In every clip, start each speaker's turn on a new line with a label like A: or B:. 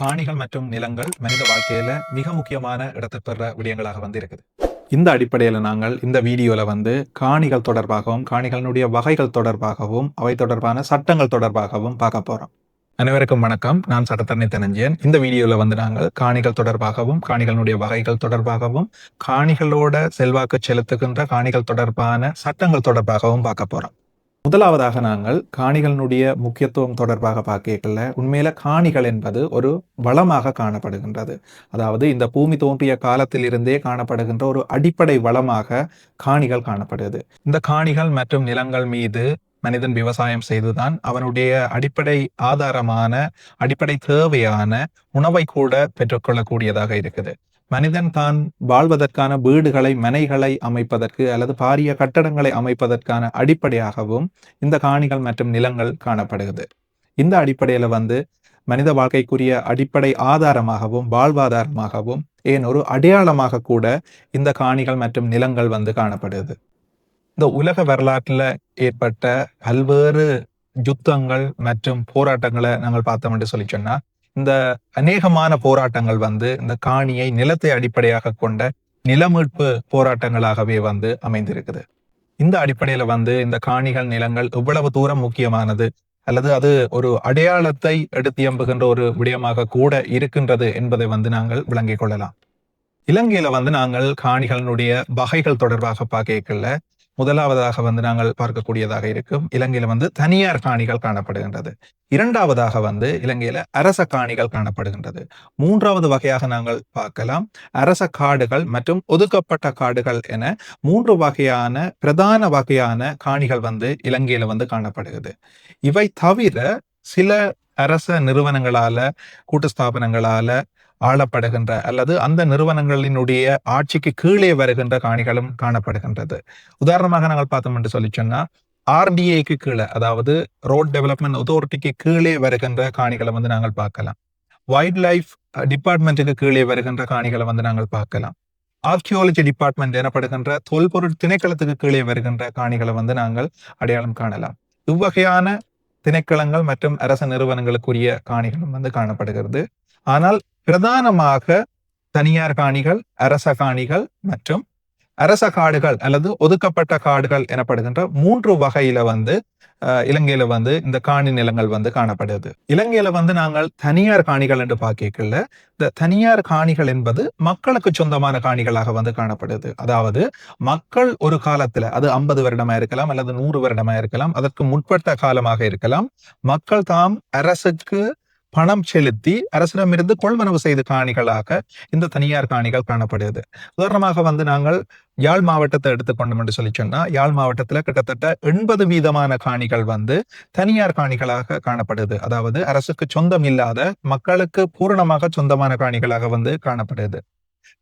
A: காணிகள் மற்றும் நிலங்கள் மனித வாழ்க்கையில மிக முக்கியமான இடத்தை பெற விடயங்களாக வந்து இருக்குது இந்த அடிப்படையில் நாங்கள் இந்த வீடியோல வந்து காணிகள் தொடர்பாகவும் காணிகளினுடைய வகைகள் தொடர்பாகவும் அவை தொடர்பான சட்டங்கள் தொடர்பாகவும் பார்க்க போறோம். அனைவருக்கும் வணக்கம். நான் சட்டத்தரணி தனஞ்சயன். இந்த வீடியோல வந்து நாங்கள் காணிகள் தொடர்பாகவும் காணிகளுடைய வகைகள் தொடர்பாகவும் காணிகளோட செல்வாக்கு செலுத்துகின்ற காணிகள் தொடர்பான சட்டங்கள் தொடர்பாகவும் பார்க்க போறோம். முதலாவதாக நாங்கள் காணிகளினுடைய முக்கியத்துவம் தொடர்பாக பார்க்கல. உண்மையில காணிகள் என்பது ஒரு வளமாக காணப்படுகின்றது. அதாவது இந்த பூமி தோன்றிய காலத்தில் இருந்தே காணப்படுகின்ற ஒரு அடிப்படை வளமாக காணிகள் காணப்படுது இந்த காணிகள் மற்றும் நிலங்கள் மீது மனிதன் விவசாயம் செய்துதான் அவனுடைய அடிப்படை ஆதாரமான அடிப்படை தேவையான உணவை கூட பெற்றுக்கொள்ளக்கூடியதாக இருக்குது. மனிதன் தான் வாழ்வதற்கான வீடுகளை மனைகளை அமைப்பதற்கு அல்லது பாரிய கட்டடங்களை அமைப்பதற்கான அடிப்படையாகவும் இந்த காணிகள் மற்றும் நிலங்கள் காணப்படுகிறது. இந்த அடிப்படையில் வந்து மனித வாழ்க்கைக்குரிய அடிப்படை ஆதாரமாகவும் வாழ்வாதாரமாகவும் ஏன் ஒரு அடையாளமாக கூட இந்த காணிகள் மற்றும் நிலங்கள் வந்து காணப்படுது. இந்த உலக வரலாற்றில் ஏற்பட்ட பல்வேறு யுத்தங்கள் மற்றும் போராட்டங்களை நாங்கள் பார்த்தோம் என்று சொல்லி சொன்னால் இந்த அநேகமான போராட்டங்கள் வந்து இந்த காணியை நிலத்தை அடிப்படையாக கொண்ட நிலமீட்பு போராட்டங்களாகவே வந்து அமைந்திருக்குது. இந்த அடிப்படையில வந்து இந்த காணிகள் நிலங்கள் எவ்வளவு தூரம் முக்கியமானது அல்லது அது ஒரு அடையாளத்தை எடுத்தியம்புகின்ற ஒரு விடயமாக கூட இருக்கின்றது என்பதை வந்து நாங்கள் விளங்கிக் கொள்ளலாம். இலங்கையில வந்து நாங்கள் காணிகளினுடைய வகைகள் தொடர்பாக பார்க்கல முதலாவதாக வந்து நாங்கள் பார்க்கக்கூடியதாக இருக்கும். இலங்கையில வந்து தனியார் காணிகள் காணப்படுகின்றது. இரண்டாவதாக வந்து இலங்கையில அரச காணிகள் காணப்படுகின்றது. மூன்றாவது வகையாக நாங்கள் பார்க்கலாம். அரச காடுகள் மற்றும் ஒதுக்கப்பட்ட காடுகள் என மூன்று வகையான பிரதான வகையான காணிகள் வந்து இலங்கையில வந்து காணப்படுகிறது. இவை தவிர சில அரச நிறுவனங்களால கூட்டு ஸ்தாபனங்களால ஆளப்படுகின்ற அல்லது அந்த நிறுவனங்களினுடைய ஆட்சிக்கு கீழே வருகின்ற காணிகளும் காணப்படுகின்றது. உதாரணமாக நாங்கள் பார்த்தோம் என்று சொல்லி சொன்னா ஆர்டிஏக்கு கீழே அதாவது ரோட் டெவலப்மெண்ட் அத்தாரிட்டிக்கு கீழே வருகின்ற காணிகளை வந்து நாங்கள் பார்க்கலாம். வைல்ட் லைஃப் டிபார்ட்மெண்ட்டுக்கு கீழே வருகின்ற காணிகளை வந்து நாங்கள் பார்க்கலாம். ஆர்கியோலஜி டிபார்ட்மெண்ட் எனப்படுகின்ற தொல்பொருள் திணைக்களத்துக்கு கீழே வருகின்ற காணிகளை வந்து நாங்கள் அடையாளம் காணலாம். இவ்வகையான திணைக்களங்கள் மற்றும் அரச நிறுவனங்களுக்குரிய காணிகளும் வந்து காணப்படுகிறது. ஆனால் பிரதானமாக தனியார் காணிகள் அரச காணிகள் மற்றும் அரச காடுகள் அல்லது ஒதுக்கப்பட்ட காடுகள் எனப்படுகின்ற மூன்று வகையில வந்து இலங்கையில வந்து இந்த காணி நிலங்கள் வந்து காணப்படுது. இலங்கையில வந்து நாங்கள் தனியார் காணிகள் என்று பார்க்கல இந்த தனியார் காணிகள் என்பது மக்களுக்கு சொந்தமான காணிகளாக வந்து காணப்படுது. அதாவது மக்கள் ஒரு காலத்துல அது ஐம்பது வருடமா இருக்கலாம் அல்லது நூறு வருடமா இருக்கலாம் அதற்கு முற்பட்ட காலமாக இருக்கலாம் மக்கள் தாம் அரசுக்கு பணம் செலுத்தி அரசிடமிருந்து கொள்வனவு செய்த காணிகளாக இந்த தனியார் காணிகள் காணப்படுகிறது. உதாரணமாக வந்து நாங்கள் யாழ் மாவட்டத்தை எடுத்துக்கொண்டோம் என்று சொல்லி சொன்னா யாழ் மாவட்டத்துல கிட்டத்தட்ட எண்பது வீதமான காணிகள் வந்து தனியார் காணிகளாக காணப்படுது. அதாவது அரசுக்கு சொந்தம் இல்லாத மக்களுக்கு பூரணமாக சொந்தமான காணிகளாக வந்து காணப்படுது.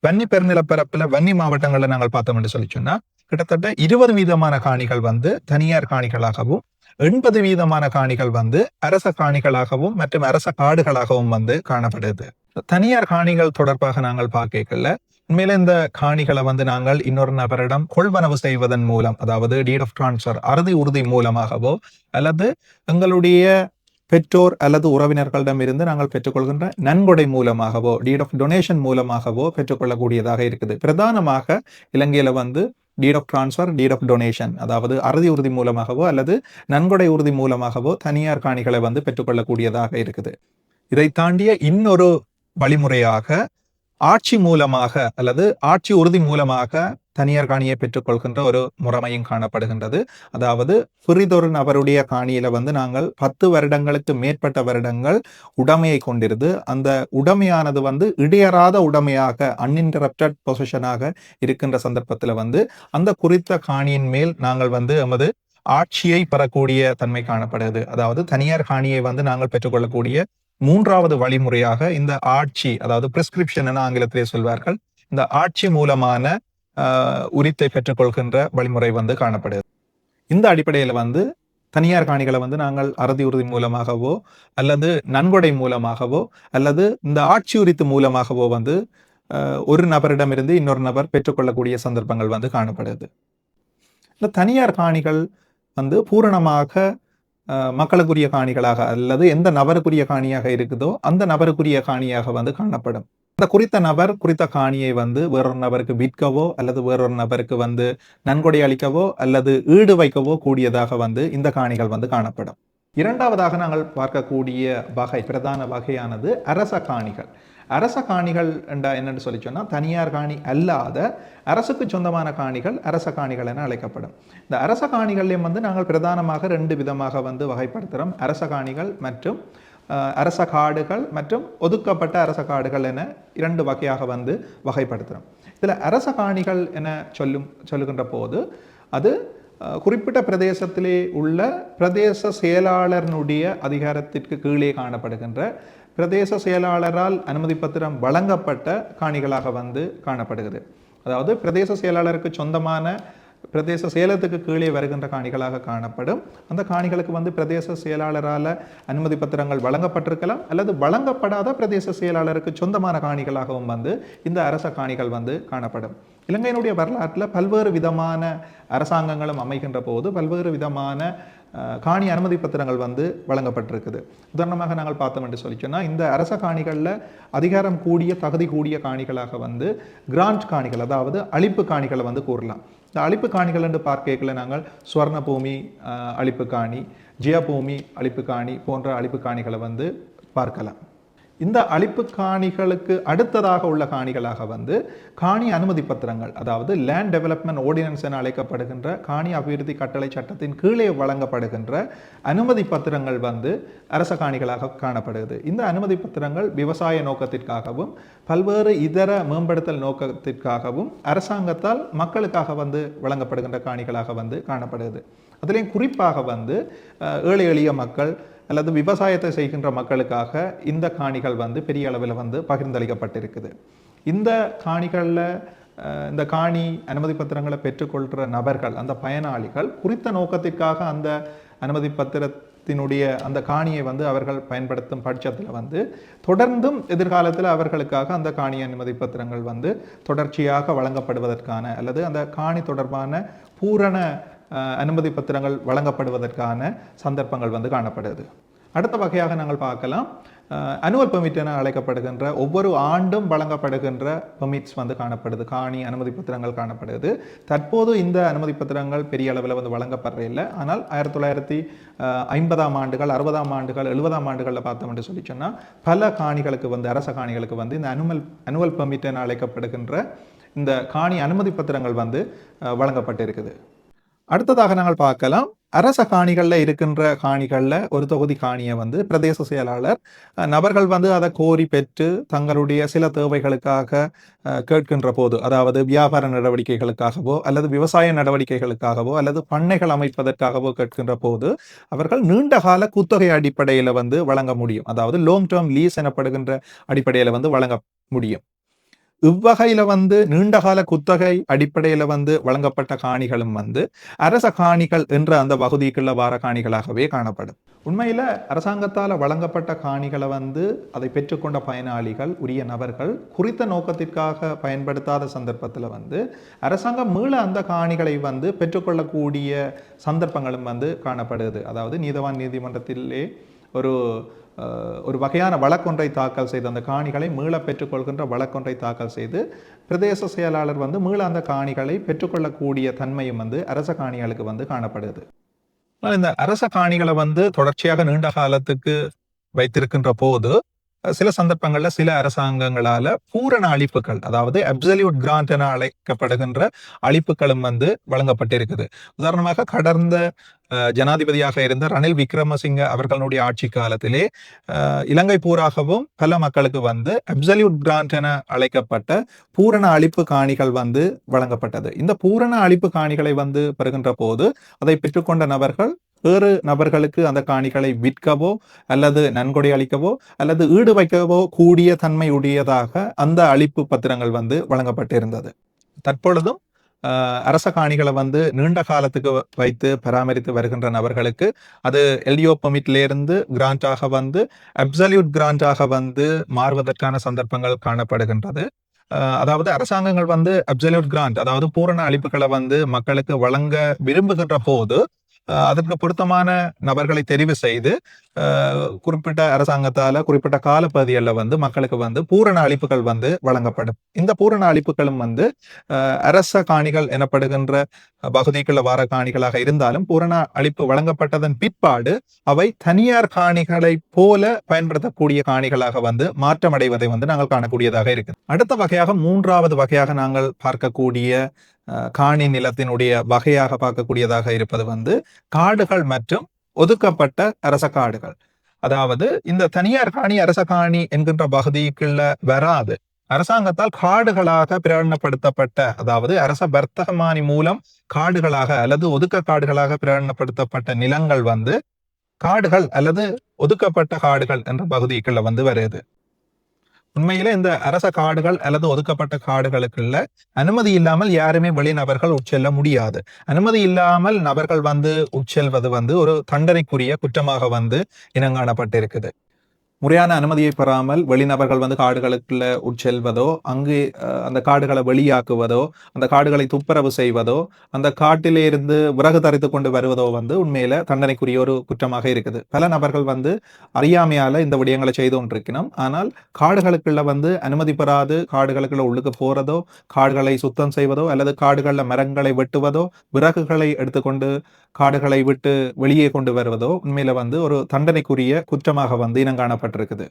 A: வன்னி பெருநிலப்பரப்புல வன்னி மாவட்டங்களில் நாங்கள் பார்த்தோம் என்று சொல்லி சொன்னா கிட்டத்தட்ட இருபது வீதமான காணிகள் வந்து தனியார் காணிகளாகவும் எண்பது வீதமான காணிகள் வந்து அரச காணிகளாகவும் மற்றும் அரச காடுகளாகவும் வந்து காணப்படுது. தனியார் காணிகள் தொடர்பாக நாங்கள் பார்க்கல உண்மையில இந்த காணிகளை வந்து நாங்கள் இன்னொரு நபரிடம் கொள்வனவு செய்வதன் மூலம் அதாவது டீட் ஆஃப் டிரான்ஸ்பர் அறுதி உறுதி மூலமாகவோ அல்லது எங்களுடைய பெற்றோர் அல்லது உறவினர்களிடம் இருந்து நாங்கள் பெற்றுக்கொள்கின்ற நன்கொடை மூலமாகவோ டீட் ஆஃப் டொனேஷன் மூலமாகவோ பெற்றுக்கொள்ளக்கூடியதாக இருக்குது. பிரதானமாக இலங்கையில வந்து deed of transfer deed of donation அதாவது அறுதி உறுதி மூலமாகவோ அல்லது நன்கொடை உறுதி மூலமாகவோ தனியார் காணிகளை வந்து பெற்றுக்கொள்ளக்கூடியதாக இருக்குது. இதை தாண்டிய இன்னொரு வழிமுறையாக ஆட்சி மூலமாக அல்லது ஆட்சி உறுதி மூலமாக தனியார் காணியை பெற்றுக்கொள்கின்ற ஒரு முறைமையும் காணப்படுகின்றது. அதாவது புரிதொரு நபருடைய காணியில வந்து நாங்கள் பத்து வருடங்களுக்கு மேற்பட்ட வருடங்கள் உடைமையை கொண்டிருந்து அந்த உடைமையானது வந்து இடையறாத உடைமையாக அன்இன்டரப்டட் பொசிஷனாக இருக்கின்ற சந்தர்ப்பத்தில் வந்து அந்த குறித்த காணியின் மேல் நாங்கள் வந்து எமது ஆட்சியை பெறக்கூடிய தன்மை காணப்படுது. அதாவது தனியார் காணியை வந்து நாங்கள் பெற்றுக்கொள்ளக்கூடிய மூன்றாவது வழிமுறையாக இந்த ஆட்சி அதாவது பிரிஸ்கிரிப்ஷன் என ஆங்கிலத்திலே சொல்வார்கள் இந்த ஆட்சி மூலமான உரித்தை பெற்றுக்கொள்கின்ற வழிமுறை வந்து காணப்படுது இந்த அடிப்படையில் வந்து தனியார் காணிகளை வந்து நாங்கள் அறுதி உறுதி மூலமாகவோ அல்லது நன்கொடை மூலமாகவோ அல்லது இந்த ஆட்சி உரித்து மூலமாகவோ வந்து ஒரு நபரிடமிருந்து இன்னொரு நபர் பெற்றுக்கொள்ளக்கூடிய சந்தர்ப்பங்கள் வந்து காணப்படுது. இந்த தனியார் காணிகள் வந்து பூரணமாக மக்களுக்குரிய காணிகளாக அல்லது எந்த நபருக்குரிய காணியாக இருக்குதோ அந்த நபருக்குரிய காணியாக வந்து காணப்படும். அந்த குறித்த நபர் குறித்த காணியை வந்து வேறொரு நபருக்கு விற்கவோ அல்லது வேறொரு நபருக்கு வந்து நன்கொடை அளிக்கவோ அல்லது ஈடு வைக்கவோ கூடியதாக வந்து இந்த காணிகள் வந்து காணப்படும். இரண்டாவதாக நாங்கள் பார்க்கக்கூடிய வகை பிரதான வகையானது அரச காணிகள். அரச காணிகள் என்றா என்னன்னு சொல்லி சொன்னால் தனியார் காணி அல்லாத அரசுக்கு சொந்தமான காணிகள் அரச காணிகள் என அழைக்கப்படும். இந்த அரச காணிகள்லையும் வந்து நாங்கள் பிரதானமாக ரெண்டு விதமாக வந்து வகைப்படுத்துகிறோம் அரச காணிகள் மற்றும் அரச காடுகள் மற்றும் ஒதுக்கப்பட்ட அரச காடுகள் என இரண்டு வகையாக வந்து வகைப்படுத்துகிறோம் இதில் அரச காணிகள் என சொல்லும் சொல்லுகின்ற போது அது குறிப்பிட்ட பிரதேசத்திலே உள்ள பிரதேச செயலாளரினுடைய அதிகாரத்திற்கு கீழே காணப்படுகின்ற பிரதேச செயலாளரால் அனுமதி பத்திரம் வழங்கப்பட்ட காணிகளாக வந்து காணப்படுகிறது. அதாவது பிரதேச செயலாளருக்கு சொந்தமான பிரதேச செயலத்துக்கு கீழே வருகின்ற காணிகளாக காணப்படும். அந்த காணிகளுக்கு வந்து பிரதேச செயலாளரால் அனுமதி பத்திரங்கள் வழங்கப்பட்டிருக்கலாம் அல்லது வழங்கப்படாத பிரதேச செயலாளருக்கு சொந்தமான காணிகளாகவும் வந்து இந்த அரச காணிகள் வந்து காணப்படும். இலங்கையினுடைய வரலாற்றில் பல்வேறு விதமான அரசாங்கங்களும் அமைகின்ற போது பல்வேறு விதமான காணி அனுமதி பத்திரங்கள் வந்து வழங்கப்பட்டிருக்குது. உதாரணமாக நாங்கள் பார்த்தோம் என்று சொல்லி சொன்னால் இந்த அரச காணிகளில் அதிகாரம் கூடிய தகுதி கூடிய காணிகளாக வந்து கிராண்ட் காணிகள் அதாவது அழிப்பு காணிகளை வந்து கூறலாம். இந்த அழிப்பு காணிகள் என்று பார்க்கல நாங்கள் சுவர்ண பூமி அழிப்பு காணி ஜியபூமி அழிப்பு காணி போன்ற அழிப்பு காணிகளை வந்து பார்க்கலாம். இந்த அழிப்பு காணிகளுக்கு அடுத்ததாக உள்ள காணிகளாக வந்து காணி அனுமதி பத்திரங்கள் அதாவது லேண்ட் டெவலப்மெண்ட் ஆர்டினன்ஸ் என அழைக்கப்படுகின்ற காணி அபிவிருத்தி கட்டளை சட்டத்தின் கீழே வழங்கப்படுகின்ற அனுமதி பத்திரங்கள் வந்து அரச காணிகளாக காணப்படுகிறது. இந்த அனுமதி பத்திரங்கள் விவசாய நோக்கத்திற்காகவும் பல்வேறு இதர மேம்படுத்தல் நோக்கத்திற்காகவும் அரசாங்கத்தால் மக்களுக்காக வந்து வழங்கப்படுகின்ற காணிகளாக வந்து காணப்படுகிறது. அதுலேயும் குறிப்பாக வந்து ஏழை எளிய மக்கள் அல்லது விவசாயத்தை செய்கின்ற மக்களுக்காக இந்த காணிகள் வந்து பெரிய அளவில் வந்து பகிர்ந்தளிக்கப்பட்டிருக்குது. இந்த காணிகளில் இந்த காணி அனுமதி பத்திரங்களை பெற்றுக்கொள்கிற நபர்கள் அந்த பயனாளிகள் குறித்த நோக்கத்திற்காக அந்த அனுமதி பத்திரத்தினுடைய அந்த காணியை வந்து அவர்கள் பயன்படுத்தும் பட்சத்தில் வந்து தொடர்ந்தும் எதிர்காலத்தில் அவர்களுக்காக அந்த காணி அனுமதி பத்திரங்கள் வந்து தொடர்ச்சியாக வழங்கப்படுவதற்கான அல்லது அந்த காணி தொடர்பான பூரண அனுமதி பத்திரங்கள் வழங்கப்படுவதற்கான சந்தர்ப்பங்கள் வந்து காணப்படுது. அடுத்த வகையாக நாங்கள் பார்க்கலாம். அனுவல் பெர்மிட் என அழைக்கப்படுகின்ற ஒவ்வொரு ஆண்டும் வழங்கப்படுகின்ற பெர்மிட்ஸ் வந்து காணப்படுது. காணி அனுமதி பத்திரங்கள் காணப்படுது. தற்போது இந்த அனுமதி பத்திரங்கள் பெரிய அளவில் வந்து வழங்கப்படுறதில்லை. ஆனால் ஆயிரத்தி தொள்ளாயிரத்தி ஐம்பதாம் ஆண்டுகள் அறுபதாம் ஆண்டுகள் எழுபதாம் ஆண்டுகளில் பார்த்தோம் என்று சொல்லி சொன்னால் பல காணிகளுக்கு வந்து அரச காணிகளுக்கு வந்து இந்த அனுமல் அனுவல் பெர்மிட் என அழைக்கப்படுகின்ற இந்த காணி அனுமதி பத்திரங்கள் வந்து வழங்கப்பட்டு வழங்கப்பட்டிருக்குது. அடுத்ததாக நாங்கள் பார்க்கலாம். அரச காணிகளில் இருக்கின்ற காணிகளில் ஒரு தொகுதி காணியை வந்து பிரதேச செயலாளர் நபர்கள் வந்து அதை கோரி பெற்று தங்களுடைய சில தேவைகளுக்காக கேட்கின்ற போது அதாவது வியாபார நடவடிக்கைகளுக்காகவோ அல்லது விவசாய நடவடிக்கைகளுக்காகவோ அல்லது பண்ணைகள் அமைப்பதற்காகவோ கேட்கின்ற போது அவர்கள் நீண்ட கால குத்தகை அடிப்படையில் வந்து வழங்க முடியும். அதாவது லாங் டேர்ம் லீஸ் எனப்படுகின்ற அடிப்படையில் வந்து வழங்க முடியும். இவ்வகையில வந்து நீண்டகால குத்தகை அடிப்படையில வந்து வழங்கப்பட்ட காணிகளும் வந்து அரச காணிகள் என்ற அந்த பகுதிக்குள்ள வார காணிகளாகவே காணப்படும். உண்மையில அரசாங்கத்தால் வழங்கப்பட்ட காணிகளை வந்து அதை பெற்றுக்கொண்ட பயனாளிகள் உரிய நபர்கள் குறித்த நோக்கத்திற்காக பயன்படுத்தாத சந்தர்ப்பத்தில் வந்து அரசாங்கம் மீள அந்த காணிகளை வந்து பெற்றுக்கொள்ளக்கூடிய சந்தர்ப்பங்களும் வந்து காணப்படுது. அதாவது நீதவான் நீதிமன்றத்திலே ஒரு ஒரு வகையான வழக்கொன்றை தாக்கல் செய்து அந்த காணிகளை மீள பெற்றுக்கொள்கின்ற வழக்கொன்றை தாக்கல் செய்து பிரதேச செயலாளர் வந்து மீள அந்த காணிகளை பெற்றுக்கொள்ளக்கூடிய தன்மையும் வந்து அரச காணிகளுக்கு வந்து காணப்படுது. ஆனால் இந்த அரச காணிகளை வந்து தொடர்ச்சியாக நீண்ட காலத்துக்கு வைத்திருக்கின்ற போது சில சந்தர்ப்பங்கள்ல சில அரசாங்கங்களால பூரண அழிப்புகள் அதாவது அப்சல்யூட் கிராண்ட் என அழைக்கப்படுகின்ற அழிப்புகளும் வந்து வழங்கப்பட்டிருக்குது. உதாரணமாக கடந்த ஜனாதிபதியாக இருந்த ரணில் விக்ரமசிங்க அவர்களுடைய ஆட்சி காலத்திலே இலங்கை பூராகவும் பல மக்களுக்கு வந்து அப்சல்யூட் கிராண்ட் என அழைக்கப்பட்ட பூரண அழிப்பு காணிகள் வந்து வழங்கப்பட்டது. இந்த பூரண அழிப்பு காணிகளை வந்து பெறுகின்ற போது அதை பெற்றுக்கொண்ட நபர்கள் வேறு நபர்களுக்கு அந்த காணிகளை விற்கவோ அல்லது நன்கொடை அளிக்கவோ அல்லது ஈடு வைக்கவோ கூடிய தன்மை உடையதாக அந்த அளிப்பு பத்திரங்கள் வந்து வழங்கப்பட்டிருந்தது. தற்பொழுதும் அரச காணிகளை வந்து நீண்ட காலத்துக்கு வ- வைத்து பராமரித்து வருகின்ற நபர்களுக்கு அது எல்டிஓ இருந்து கிராண்டாக வந்து அப்சல்யூட் கிராண்டாக வந்து மாறுவதற்கான சந்தர்ப்பங்கள் காணப்படுகின்றது. அதாவது அரசாங்கங்கள் வந்து அப்சல்யூட் கிராண்ட் அதாவது பூரண அளிப்புகளை வந்து மக்களுக்கு வழங்க விரும்புகின்ற போது அதற்கு பொருத்தமான நபர்களை தெரிவு செய்து குறிப்பிட்ட அரசாங்கத்தால குறிப்பிட்ட காலப்பகுதியில் வந்து மக்களுக்கு வந்து பூரண அளிப்புகள் வந்து வழங்கப்படும். இந்த பூரண அளிப்புகளும் வந்து அரச காணிகள் எனப்படுகின்ற பகுதிக்குள்ள வார காணிகளாக இருந்தாலும் பூரண அளிப்பு வழங்கப்பட்டதன் பிற்பாடு அவை தனியார் காணிகளை போல பயன்படுத்தக்கூடிய காணிகளாக வந்து மாற்றமடைவதை வந்து நாங்கள் காணக்கூடியதாக இருக்கு அடுத்த வகையாக மூன்றாவது வகையாக நாங்கள் பார்க்கக்கூடிய காணி நிலத்தினுடைய வகையாக பார்க்கக்கூடியதாக இருப்பது வந்து காடுகள் மற்றும் ஒதுக்கப்பட்ட அரச காடுகள். அதாவது இந்த தனியார் காணி அரச காணி என்கின்ற பகுதிக்குள்ள வராது. அரசாங்கத்தால் காடுகளாக பிரகடனப்படுத்தப்பட்ட அதாவது அரச வர்த்தகமானி மூலம் காடுகளாக அல்லது ஒதுக்க காடுகளாக பிரகடனப்படுத்தப்பட்ட நிலங்கள் வந்து காடுகள் அல்லது ஒதுக்கப்பட்ட காடுகள் என்ற பகுதிக்குள்ள வந்து வருது. உண்மையில இந்த அரச காடுகள் அல்லது ஒதுக்கப்பட்ட காடுகளுக்குள்ள அனுமதி இல்லாமல் யாருமே வெளிநபர்கள் உட்செல்ல முடியாது. அனுமதி இல்லாமல் நபர்கள் வந்து உட்செல்வது வந்து ஒரு தண்டனைக்குரிய குற்றமாக வந்து இனங்காணப்பட்டிருக்குது. முறையான அனுமதியை பெறாமல் வெளிநபர்கள் வந்து காடுகளுக்குள்ள உட்செல்வதோ அங்கு அஹ், அந்த காடுகளை வெளியாக்குவதோ அந்த காடுகளை துப்புரவு செய்வதோ அந்த காட்டிலே இருந்து விறகு தரித்து கொண்டு வருவதோ வந்து உண்மையில தண்டனைக்குரிய ஒரு குற்றமாக இருக்குது. பல நபர்கள் வந்து அறியாமையால இந்த விடயங்களை செய்து கொண்டிருக்கணும். ஆனால் காடுகளுக்குள்ள வந்து அனுமதி பெறாது காடுகளுக்குள்ள உள்ளுக்கு போறதோ காடுகளை சுத்தம் செய்வதோ அல்லது காடுகளில் மரங்களை வெட்டுவதோ விறகுகளை எடுத்துக்கொண்டு காடுகளை விட்டு வெளியே கொண்டு வருவதோ உண்மையில வந்து ஒரு தண்டனைக்குரிய குற்றமாக வந்து இனங்காணப்பட்டிருக்குது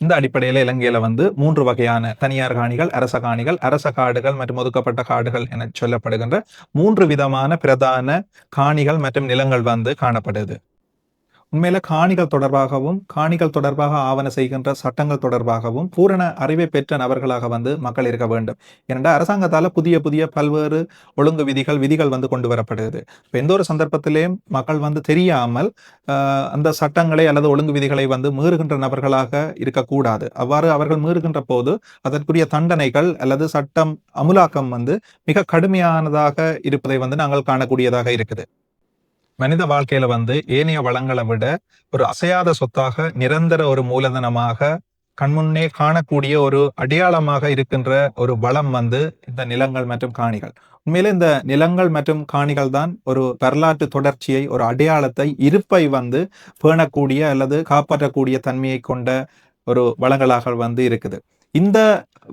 A: இந்த அடிப்படையில் இலங்கையில வந்து மூன்று வகையான தனியார் காணிகள் அரச காணிகள் அரச காடுகள் மற்றும் ஒதுக்கப்பட்ட காடுகள் என சொல்லப்படுகின்ற மூன்று விதமான பிரதான காணிகள் மற்றும் நிலங்கள் வந்து காணப்படுது. உண்மையில காணிகள் தொடர்பாகவும் காணிகள் தொடர்பாக ஆவண செய்கின்ற சட்டங்கள் தொடர்பாகவும் பூரண அறிவை பெற்ற நபர்களாக வந்து மக்கள் இருக்க வேண்டும். ஏனென்றால் அரசாங்கத்தால் புதிய புதிய பல்வேறு ஒழுங்கு விதிகள் விதிகள் வந்து கொண்டு வரப்படுது இப்போ எந்த ஒரு சந்தர்ப்பத்திலேயும் மக்கள் வந்து தெரியாமல் ஆஹ், அந்த சட்டங்களை அல்லது ஒழுங்கு விதிகளை வந்து மீறுகின்ற நபர்களாக இருக்கக்கூடாது. அவ்வாறு அவர்கள் மீறுகின்ற போது அதற்குரிய தண்டனைகள் அல்லது சட்டம் அமுலாக்கம் வந்து மிக கடுமையானதாக இருப்பதை வந்து நாங்கள் காணக்கூடியதாக இருக்குது. மனித வாழ்க்கையில வந்து ஏனைய வளங்களை விட ஒரு அசையாத சொத்தாக நிரந்தர ஒரு மூலதனமாக கண்முன்னே காணக்கூடிய ஒரு அடையாளமாக இருக்கின்ற ஒரு வளம் வந்து இந்த நிலங்கள் மற்றும் காணிகள். உண்மையிலே இந்த நிலங்கள் மற்றும் காணிகள் தான் ஒரு வரலாற்று தொடர்ச்சியை ஒரு அடையாளத்தை இருப்பை வந்து பேணக்கூடிய அல்லது காப்பாற்றக்கூடிய தன்மையை கொண்ட ஒரு வளங்களாக வந்து இருக்குது. இந்த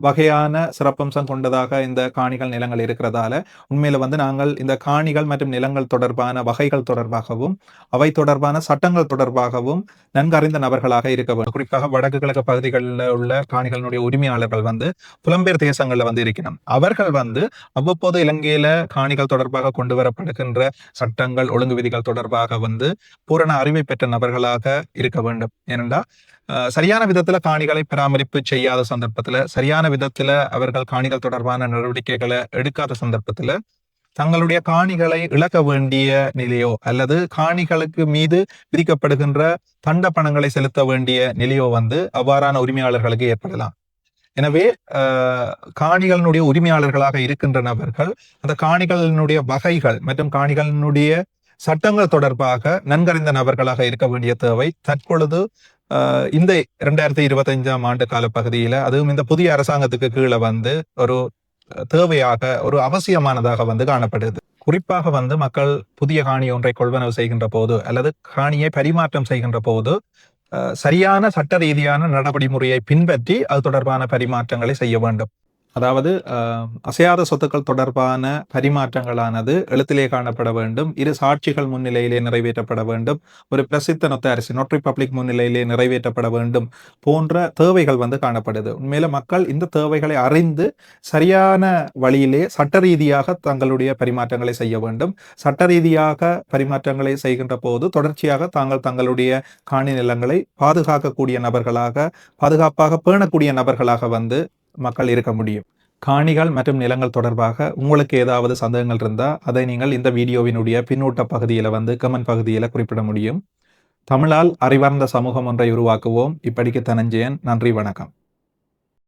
A: வகையான சிறப்பம்சம் கொண்டதாக இந்த காணிகள் நிலங்கள் இருக்கிறதால உண்மையில வந்து நாங்கள் இந்த காணிகள் மற்றும் நிலங்கள் தொடர்பான வகைகள் தொடர்பாகவும் அவை தொடர்பான சட்டங்கள் தொடர்பாகவும் நன்கறிந்த நபர்களாக இருக்க வேண்டும். குறிப்பாக வடக்கு கிழக்கு பகுதிகளில் உள்ள காணிகளினுடைய உரிமையாளர்கள் வந்து புலம்பெயர் தேசங்களில் வந்து இருக்கணும். அவர்கள் வந்து அவ்வப்போது இலங்கையில காணிகள் தொடர்பாக கொண்டு வரப்படுகின்ற சட்டங்கள் ஒழுங்கு விதிகள் தொடர்பாக வந்து பூரண அறிவை பெற்ற நபர்களாக இருக்க வேண்டும். ஏனென்றால் சரியான விதத்துல காணிகளை பராமரிப்பு செய்யாத சந்தர்ப்பத்துல சரியான விதத்துல அவர்கள் காணிகள் தொடர்பான நடவடிக்கைகளை எடுக்காத சந்தர்ப்பத்துல தங்களுடைய காணிகளை இழக்க வேண்டிய நிலையோ அல்லது காணிகளுக்கு மீது விதிக்கப்படுகின்ற தண்ட பணங்களை செலுத்த வேண்டிய நிலையோ வந்து அவ்வாறான உரிமையாளர்களுக்கு ஏற்படலாம். எனவே காணிகளினுடைய உரிமையாளர்களாக இருக்கின்ற நபர்கள் அந்த காணிகளினுடைய வகைகள் மற்றும் காணிகளினுடைய சட்டங்கள் தொடர்பாக நன்கறிந்த நபர்களாக இருக்க வேண்டிய தேவை. தற்பொழுது இந்த இரண்டாயிரத்தி இருபத்தஞ்சாம் ஆண்டு கால பகுதியில அதுவும் இந்த புதிய அரசாங்கத்துக்கு கீழே வந்து ஒரு தேவையாக ஒரு அவசியமானதாக வந்து காணப்படுது. குறிப்பாக வந்து மக்கள் புதிய காணி ஒன்றை கொள்வனவு செய்கின்ற போது அல்லது காணியை பரிமாற்றம் செய்கின்ற போது சரியான சட்ட ரீதியான நடைமுறையை பின்பற்றி அது தொடர்பான பரிமாற்றங்களை செய்ய வேண்டும். அதாவது அசையாத சொத்துக்கள் தொடர்பான பரிமாற்றங்களானது எழுத்திலே காணப்பட வேண்டும். இரு சாட்சிகள் முன்னிலையிலே நிறைவேற்றப்பட வேண்டும். ஒரு பிரசித்த நொத்த அரசு நொட் பப்ளிக் முன்னிலையிலே நிறைவேற்றப்பட வேண்டும் போன்ற தேவைகள் வந்து காணப்படுது. உண்மையில மக்கள் இந்த தேவைகளை அறிந்து சரியான வழியிலே சட்ட ரீதியாக தங்களுடைய பரிமாற்றங்களை செய்ய வேண்டும். சட்ட ரீதியாக பரிமாற்றங்களை செய்கின்ற போது தொடர்ச்சியாக தாங்கள் தங்களுடைய காணி நிலங்களை பாதுகாக்கக்கூடிய நபர்களாக பாதுகாப்பாக பேணக்கூடிய நபர்களாக வந்து மக்கள் இருக்க முடியும். காணிகள் மற்றும் நிலங்கள் தொடர்பாக உங்களுக்கு ஏதாவது சந்தேகங்கள் இருந்தால் அதை நீங்கள் இந்த வீடியோவினுடைய பின்னூட்ட பகுதியில் வந்து கமெண்ட் பகுதியில் குறிப்பிட முடியும். தமிழால் அறிவார்ந்த சமூகம் ஒன்றை உருவாக்குவோம். இப்படிக்கு தனஞ்சயன் நன்றி வணக்கம்.